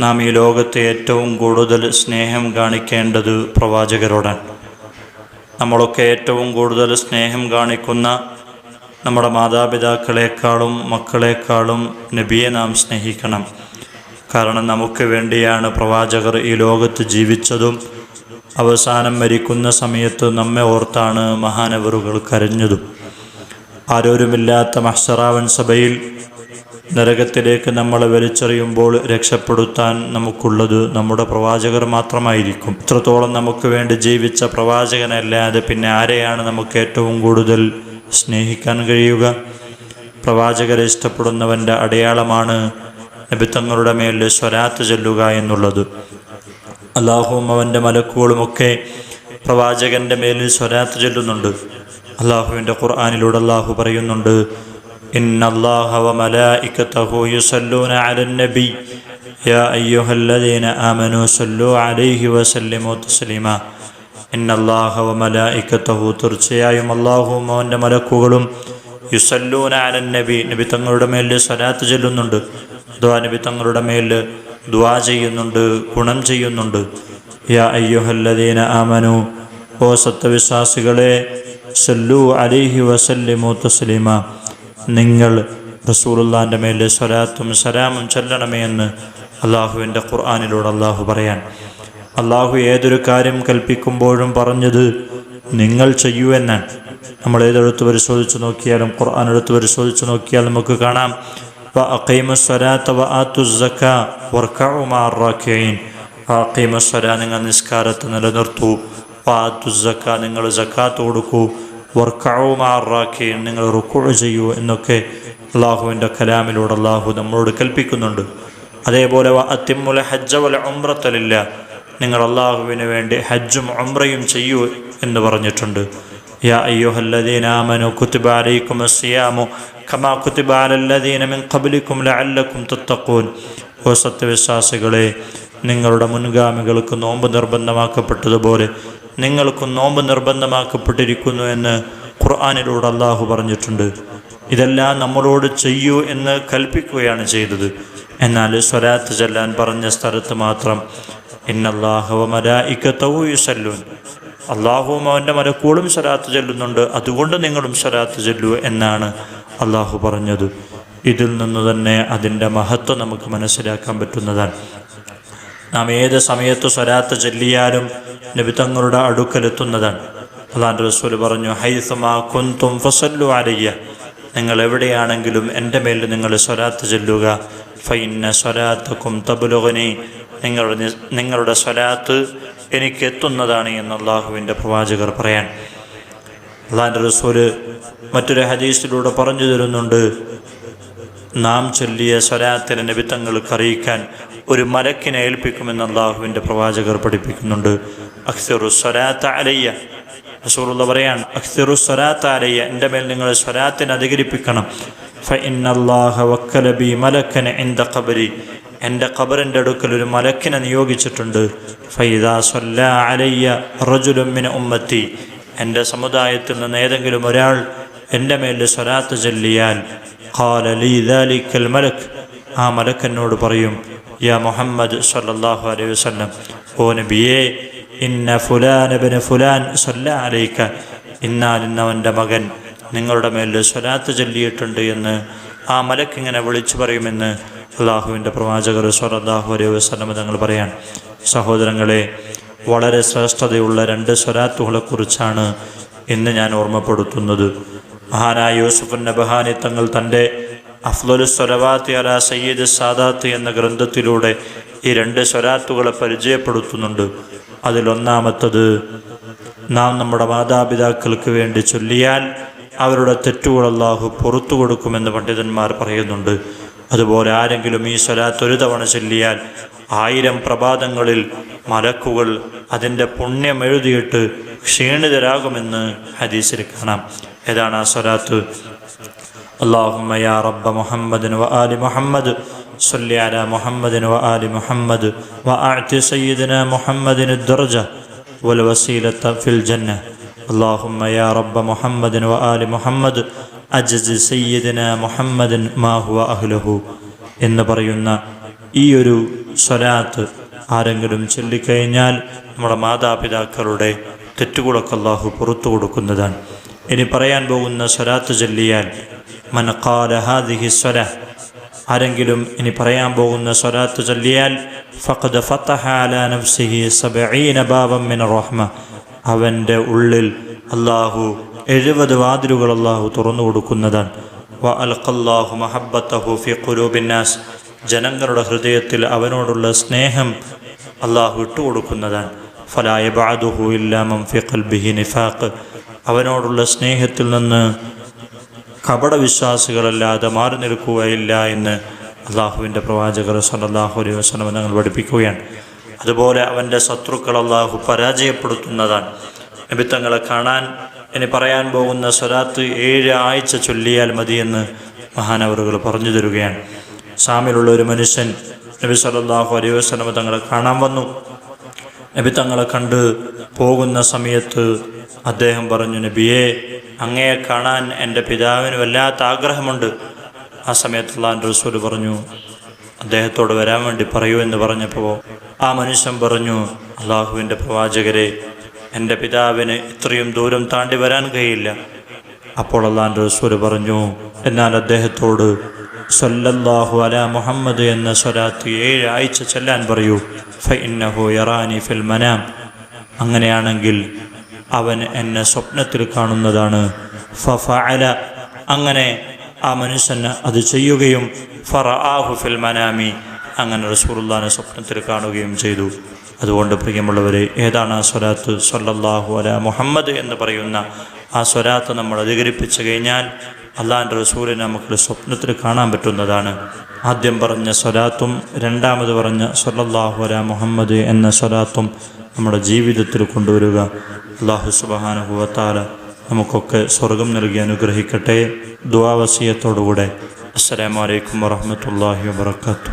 നാം ഈ ലോകത്തെ ഏറ്റവും കൂടുതൽ സ്നേഹം കാണിക്കേണ്ടത് പ്രവാചകരോടാണ്. നമ്മളൊക്കെ ഏറ്റവും കൂടുതൽ സ്നേഹം കാണിക്കുന്ന നമ്മുടെ മാതാപിതാക്കളെക്കാളും മക്കളെക്കാളും നബിയെ നാം സ്നേഹിക്കണം. കാരണം നമുക്ക് വേണ്ടിയാണ് പ്രവാചകർ ഈ ലോകത്ത് ജീവിച്ചതും അവസാനം മരിക്കുന്ന സമയത്ത് നമ്മെ ഓർത്താണ് മഹാനവറുകൾ കരഞ്ഞതും. ആരോരുമില്ലാത്ത മഹ്സറാവൻ സഭയിൽ നരകത്തിലേക്ക് നമ്മളെ വലിച്ചെറിയുമ്പോൾ രക്ഷപ്പെടുത്താൻ നമുക്കുള്ളത് നമ്മുടെ പ്രവാചകർ മാത്രമായിരിക്കും. ഇത്രത്തോളം നമുക്ക് വേണ്ടി ജീവിച്ച പ്രവാചകനല്ലാതെ പിന്നെ ആരെയാണ് നമുക്ക് ഏറ്റവും കൂടുതൽ സ്നേഹിക്കാൻ കഴിയുക? പ്രവാചകരെ ഇഷ്ടപ്പെടുന്നവന്റെ അടയാളമാണ് നബിത്തങ്ങളുടെ മേൽ സ്വരാത്ത് ചെല്ലുക എന്നുള്ളത്. അള്ളാഹുവും അവന്റെ മലക്കുകളുമൊക്കെ പ്രവാചകന്റെ മേലിൽ സ്വരാത്ത് ചെല്ലുന്നുണ്ട്. അള്ളാഹുവിന്റെ ഖുർആാനിലൂടെ അള്ളാഹു പറയുന്നുണ്ട് إن الله وملائكته يصلون على النبي يا أيها الذين آمنوا صلوا عليه وسلموا تسليما إن الله وملائكته തീർച്ചയായും അള്ളാഹുവും അവൻ്റെ മലക്കുകളും യുസല്ലൂന അലൻ നബി നബി തങ്ങളുടെ മേൽ സ്വലാത്ത് ചൊല്ലുന്നുണ്ട് ദ്വാ നബി തങ്ങളുടെ മേൽ ദ്വാ ചെയ്യുന്നുണ്ട് ഗുണം ചെയ്യുന്നുണ്ട് യാ അയ്യുഹല്ലദീന ആമനു ഓ സത്യവിശ്വാസികളെ സല്ലു അലിഹി വസല്ലിമു തസ്ലീമ നിങ്ങൾ റസൂലുള്ളാന്റെ മേൽ സ്വലാത്തും സലാമും ചൊല്ലണമേ എന്ന് അള്ളാഹുവിന്റെ ഖുർആാനിലൂടെ അള്ളാഹു പറയാൻ. അള്ളാഹു ഏതൊരു കാര്യം കൽപ്പിക്കുമ്പോഴും പറഞ്ഞത് നിങ്ങൾ ചെയ്യൂ എന്നാണ്. നമ്മൾ ഏതെടുത്ത് പരിശോധിച്ച് നോക്കിയാലും ഖുർആൻ എടുത്ത് പരിശോധിച്ച് നോക്കിയാൽ നമുക്ക് കാണാം. നിങ്ങൾ നിസ്കാരത്തെ നിലനിർത്തൂ. നിങ്ങൾ ജക്കാത്ത് കൊടുക്കൂ. നിങ്ങൾ റുക്കുഴ ചെയ്യൂ എന്നൊക്കെ അള്ളാഹുവിന്റെ കലാമിലൂടെ അള്ളാഹു നമ്മളോട് കൽപ്പിക്കുന്നുണ്ട്. അതേപോലെ അത്തിമുല ഹജ്ജ വല ഉംറത്തലില്ല നിങ്ങൾ അള്ളാഹുവിന് വേണ്ടി ഹജ്ജും ഉംറയും ചെയ്യൂ എന്ന് പറഞ്ഞിട്ടുണ്ട്. യാ അയ്യോഹല്ലദീനാമനു കുത്തുബ അലൈക്കും കമാ കുത്തുബ ഖബലിക്കും ലഅല്ലക്കും തത്തഖൂൻ. ഓ സത്യവിശ്വാസികളെ നിങ്ങളുടെ മുൻഗാമികൾക്ക് നോമ്പ് നിർബന്ധമാക്കപ്പെട്ടതുപോലെ നിങ്ങൾക്കും നോമ്പ് നിർബന്ധമാക്കപ്പെട്ടിരിക്കുന്നു എന്ന് ഖുർആാനിലൂടെ അള്ളാഹു പറഞ്ഞിട്ടുണ്ട്. ഇതെല്ലാം നമ്മളോട് ചെയ്യൂ എന്ന് കൽപ്പിക്കുകയാണ് ചെയ്തത്. എന്നാൽ സ്വരാത്ത് ചെല്ലാൻ പറഞ്ഞ സ്ഥലത്ത് മാത്രം ഇന്നല്ലാഹുവമലായിക്കത്തൂസല്ലൂൻ അള്ളാഹുവും അവന്റെ മലക്കൂളും സ്വരാത്ത് ചെല്ലുന്നുണ്ട്. അതുകൊണ്ട് നിങ്ങളും സ്വരാത്ത് ചെല്ലൂ എന്നാണ് അള്ളാഹു പറഞ്ഞത്. ഇതിൽ നിന്ന് തന്നെ അതിന്റെ മഹത്വം നമുക്ക് മനസ്സിലാക്കാൻ പറ്റുന്നതാണ്. നാം ഏത് സമയത്ത് സ്വരാത്ത് ചൊല്ലിയാലും നബിതങ്ങളുടെ അടുക്കലെത്തുന്നതാണ്. അള്ളാൻ റസൂൽ പറഞ്ഞു ഹൈസമാ കുന്തും ഫസല്ലു ആരയ്യ നിങ്ങൾ എവിടെയാണെങ്കിലും എന്റെ മേൽ നിങ്ങൾ സ്വരാത്ത് ചെല്ലുക. ഫൈന്ന സ്വരാത്തക്കും തബുലോകനെ നിങ്ങളുടെ നിങ്ങളുടെ സ്വരാത്ത് എനിക്ക് എത്തുന്നതാണ് എന്ന് അള്ളാഹുവിന്റെ പ്രവാചകർ പറയാൻ. അള്ളാന്റെ റസൂൽ മറ്റൊരു ഹദീസിലൂടെ പറഞ്ഞു തരുന്നുണ്ട് നാം ചൊല്ലിയ സ്വരാത്തിന് നബിത്തങ്ങൾക്ക് അറിയിക്കാൻ ഒരു മലക്കിനെ ഏൽപ്പിക്കുമെന്ന് അള്ളാഹുവിന്റെ പ്രവാചകർ പഠിപ്പിക്കുന്നുണ്ട്. അക്സറു സ്വരാത്ത അലയ്യ. റസൂറുള്ള പറയാണ് അക്സറു സ്വരാത്ത അലയ്യ. എന്റെ മേൽ നിങ്ങൾ സ്വരാത്തിനെ അധികരിപ്പിക്കണം. വക്കലബി മലക്കനെ എന്റെ ഖബരി. എന്റെ ഖബറിന്റെ അടുക്കൽ ഒരു മലക്കിനെ നിയോഗിച്ചിട്ടുണ്ട്. ഫൈദാ സ്വല്ല അലയ്യ റജുലുമിന് ഉമ്മത്തി. എന്റെ സമുദായത്തിൽ നിന്ന് ഏതെങ്കിലും ഒരാൾ എന്റെ മേൽ സ്വരാത്ത് ചൊല്ലിയാൽ ഖാലലി ദാലിക്കൽ മലക്ക് ആ മലക്കെന്നോട് പറയും യാ മുഹമ്മദ് الله അലൈഹി وسلم ഓ നബിയേ ഇന്ന ഫുലാനബിന് ഫുലാൻ സല്ല അലൈക്ക ഇന്നാലിന്നവന്റെ മകൻ നിങ്ങളുടെ മേൽ സ്വലാത്ത് ചൊല്ലിയിട്ടുണ്ട് എന്ന് ആ മലക്കിങ്ങനെ വിളിച്ചു പറയുമെന്ന് അള്ളാഹുവിന്റെ പ്രവാചകർ സ്വലല്ലാഹു അലൈഹി വസ്ലം തങ്ങൾ പറയാണ്. സഹോദരങ്ങളെ വളരെ ശ്രേഷ്ഠതയുള്ള രണ്ട് സ്വലാത്തുകളെക്കുറിച്ചാണ് ഇന്ന് ഞാൻ ഓർമ്മപ്പെടുത്തുന്നത്. മഹാനായ യൂസുഫ് നബഹാനി തങ്ങൾ തന്റെ അഫ്ലുൽ സ്വലവാത്തി അല സയ്യിദ് സാദാത്ത് എന്ന ഗ്രന്ഥത്തിലൂടെ ഈ രണ്ട് സ്വരാത്തുകളെ പരിചയപ്പെടുത്തുന്നുണ്ട്. അതിലൊന്നാമത്തത് നാം നമ്മുടെ മാതാപിതാക്കൾക്ക് വേണ്ടി ചൊല്ലിയാൽ അവരുടെ തെറ്റുകൾ അള്ളാഹു പുറത്തു കൊടുക്കുമെന്ന് പണ്ഡിതന്മാർ പറയുന്നുണ്ട്. അതുപോലെ ആരെങ്കിലും ഈ സ്വലാത്ത് ഒരു തവണ ചൊല്ലിയാൽ ആയിരം പ്രഭാതങ്ങളിൽ മലക്കുകൾ അതിന്റെ പുണ്യം എഴുതിയിട്ട് ക്ഷീണിതരാകുമെന്ന് ഹദീസിൽ കാണാം. ഏതാണ് ആ സ്വലാത്ത്? اللهم يا رب محمد وآل محمد صل على محمد وآل محمد وأعط سيدنا محمد الدرجة والوسيلة في الجنة اللهم يا رب محمد وآل محمد أجز سيدنا محمد ما هو أهله എന്ന് പറയുന്ന ഈ ഒരു സ്വലാത്ത് ആരെങ്കിലും ചൊല്ലിക്കഴിഞ്ഞാൽ നമ്മുടെ മാതാപിതാക്കളുടെ തെറ്റുകളൊക്കെ അള്ളാഹു പുറത്തു കൊടുക്കുന്നതാണ് ഇനി പറയാൻ പോകുന്ന സ്വലാത്ത് ചൊല്ലിയാൽ മനക്കാല ഹാദിഹി സ്വല. ആരെങ്കിലും ഇനി പറയാൻ പോകുന്ന സ്വലാത്ത് ചൊല്ലിയാൽ ഫഖദ് ഫതഹ അലാ നഫ്സിഹി സബഈന ബാബം മിൻ റഹ്മ. അവന്റെ ഉള്ളിൽ അള്ളാഹു എഴുപത് വാതിലുകൾ അള്ളാഹു തുറന്നു കൊടുക്കുന്നതാണ്. വ അൽഖല്ലാഹു മഹബത്തഹു ഫി ഖുലൂബിന്നാസ് ജനങ്ങളുടെ ഹൃദയത്തിൽ അവനോടുള്ള സ്നേഹം അള്ളാഹു ഇട്ടുകൊടുക്കുന്നതാണ് ഫലായ ബാദുഹു ഇല്ലാമം ഫി ഖൽബിഹി നിഫാഖ്. അവനോടുള്ള സ്നേഹത്തിൽ നിന്ന് കപടവിശ്വാസികളല്ലാതെ മാറി നിൽക്കുകയില്ല എന്ന് അള്ളാഹുവിന്റെ പ്രവാചകർ സല്ലാഹു അലൈഹി വസ്ലം ഞങ്ങൾ പഠിപ്പിക്കുകയാണ്. അതുപോലെ അവന്റെ ശത്രുക്കൾ അള്ളാഹു പരാജയപ്പെടുത്തുന്നതാണ്. നബിത്തങ്ങളെ കാണാൻ ഇനി പറയാൻ പോകുന്ന സ്വരാത്ത് ഏഴ് ആഴ്ച ചൊല്ലിയാൽ മതിയെന്ന് മഹാനവറുകൾ പറഞ്ഞു തരികയാണ്. സാമിലുള്ള ഒരു മനുഷ്യൻ നബി സല്ലാഹു അലൈഹി വസ്ലം തങ്ങളെ കാണാൻ വന്നു. നബി തങ്ങളെ കണ്ട് പോകുന്ന സമയത്ത് അദ്ദേഹം പറഞ്ഞു നബിയെ അങ്ങയെ കാണാൻ എന്റെ പിതാവിന് വല്ലാത്ത ആഗ്രഹമുണ്ട്. ആ സമയത്തുള്ള റസൂൽ പറഞ്ഞു അദ്ദേഹത്തോട് വരാൻ വേണ്ടി പറയൂ എന്ന് പറഞ്ഞപ്പോൾ ആ മനുഷ്യൻ പറഞ്ഞു അള്ളാഹുവിന്റെ പ്രവാചകരെ എന്റെ പിതാവിന് ഇത്രയും ദൂരം താണ്ടി വരാൻ കഴിയില്ല. അപ്പോൾ അള്ളാന്റെ റസൂൽ പറഞ്ഞു എന്നാൽ അദ്ദേഹത്തോട് സല്ലല്ലാഹു അല മുഹമ്മദ് എന്ന സ്വലാത്ത് ഏഴ് ആഴ്ച ചെല്ലാൻ പറയൂ. ഫൈ ഇന്നഹു യറാനി ഫിൽ മനാം. അങ്ങനെയാണെങ്കിൽ അവൻ എന്നെ സ്വപ്നത്തിൽ കാണുന്നതാണ്. ഫല അങ്ങനെ ആ മനുഷ്യന് അത് ചെയ്യുകയും ഫറ ആഹുഫിൽ മനാമി അങ്ങനെ റസൂറുല്ലാനെ സ്വപ്നത്തിൽ കാണുകയും ചെയ്തു. അതുകൊണ്ട് പ്രിയമുള്ളവരെ ഏതാണ് ആ സ്വലാത്ത്? സല്ലല്ലാഹു അല മുഹമ്മദ് എന്ന് പറയുന്ന ആ സ്വലാത്ത് നമ്മൾ അധികരിപ്പിച്ചു കഴിഞ്ഞാൽ അള്ളാഹിന്റെ റസൂലിനെ നമുക്ക് സ്വപ്നത്തിൽ കാണാൻ പറ്റുന്നതാണ്. ആദ്യം പറഞ്ഞ സ്വലാത്തും രണ്ടാമത് പറഞ്ഞ സല്ലല്ലാഹു അല മുഹമ്മദ് എന്ന സ്വലാത്തും നമ്മുടെ ജീവിതത്തിൽ കൊണ്ടുവരിക. അള്ളാഹു സുബാനുഭവത്താല നമുക്കൊക്കെ സ്വർഗം നൽകി അനുഗ്രഹിക്കട്ടെ. ദുവാവസീയത്തോടുകൂടെ അസ്സലാമലൈക്കും വറഹമത്തല്ലാഹി വാത്തു